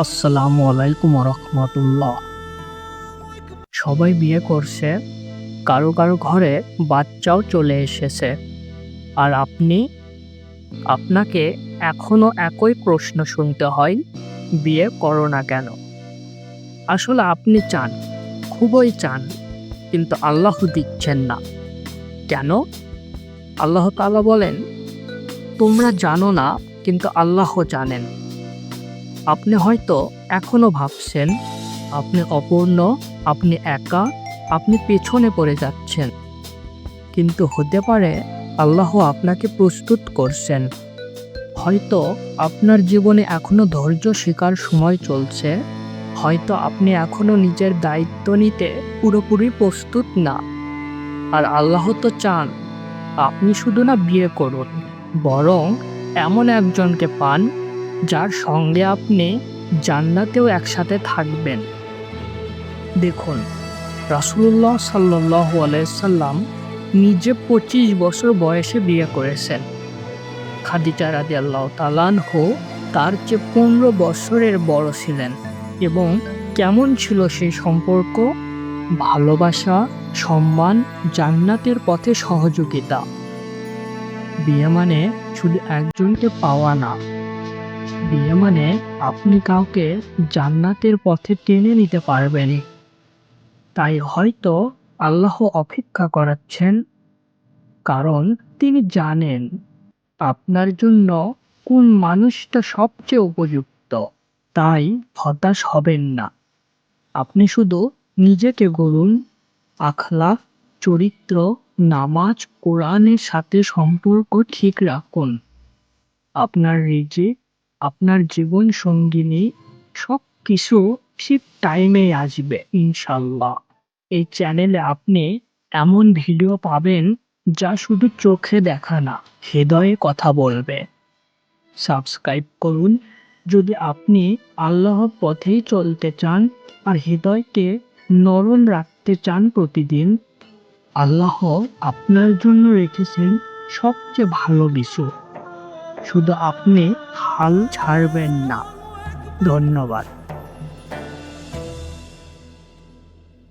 আসসালামু আলাইকুম রহমতুল্লাহ। সবাই বিয়ে করছে, কারও কারও ঘরে বাচ্চাও চলে এসেছে। আর আপনি? আপনাকে এখনও একই প্রশ্ন শুনতে হয়, বিয়ে করো না কেন? আসলে আপনি চান, খুবই চান, কিন্তু আল্লাহ দিচ্ছেন না। কেন? আল্লাহ তাআলা বলেন, তোমরা জানো না, কিন্তু আল্লাহ জানেন। আপনি হয়তো এখনও ভাবছেন, আপনি অপূর্ণ, আপনি একা, আপনি পেছনে পড়ে যাচ্ছেন। কিন্তু হতে পারে আল্লাহ আপনাকে প্রস্তুত করছেন। হয়তো আপনার জীবনে এখনও ধৈর্য শেখার সময় চলছে। হয়তো আপনি এখনও নিজের দায়িত্ব নিতে পুরোপুরি প্রস্তুত না। আর আল্লাহ তো চান আপনি শুধু না বিয়ে করুন, বরং এমন একজনকে পান যার সঙ্গে আপনি জান্নাতেও একসাথে থাকবেন। দেখুন রাসুল্লাহ সাল্লাহ আলাইসাল্লাম নিজে পঁচিশ বছর বয়সে বিয়ে করেছেন। খাদিজা রাদি আল্লাহ তালানহু তার চেয়ে পনেরো বছরের বড় ছিলেন এবং কেমন ছিল সেই সম্পর্ক? ভালোবাসা, সম্মান, জান্নাতের পথে সহযোগিতা। বিয়ে মানে শুধু একজনকে পাওয়া না বিয়ে মানে আপনি কাউকে জান্নাতের পথে টেনে নিতে পারবেন তাই হয়তো আল্লাহ অপেক্ষা করাচ্ছেন, কারণ তিনি জানেন আপনার জন্য কোন মানুষটা সবচেয়ে উপযুক্ত। তাই হতাশ হবেন না। আপনি শুধু নিজেকে গড়ুন আখলাক চরিত্র, নামাজ, কোরআনের সাথে সম্পর্ক ঠিক রাখুন। আপনার রিজিক আপনার জীবন সঙ্গিনী সব কিছু ঠিক টাইমে আসবে, ইনশাল্লাহ। এই চ্যানেলে আপনি এমন ভিডিও পাবেন যা শুধু চোখে দেখা না, হৃদয়ে কথা বলবে। সাবস্ক্রাইব করুন, যদি আপনি আল্লাহর পথেই চলতে চান আর হৃদয়কে নরম রাখতে চান প্রতিদিন, আল্লাহ আপনার জন্য রেখেছেন সবচেয়ে ভালো কিছু। শুধু আপনি হাল ছাড়বেন না। ধন্যবাদ।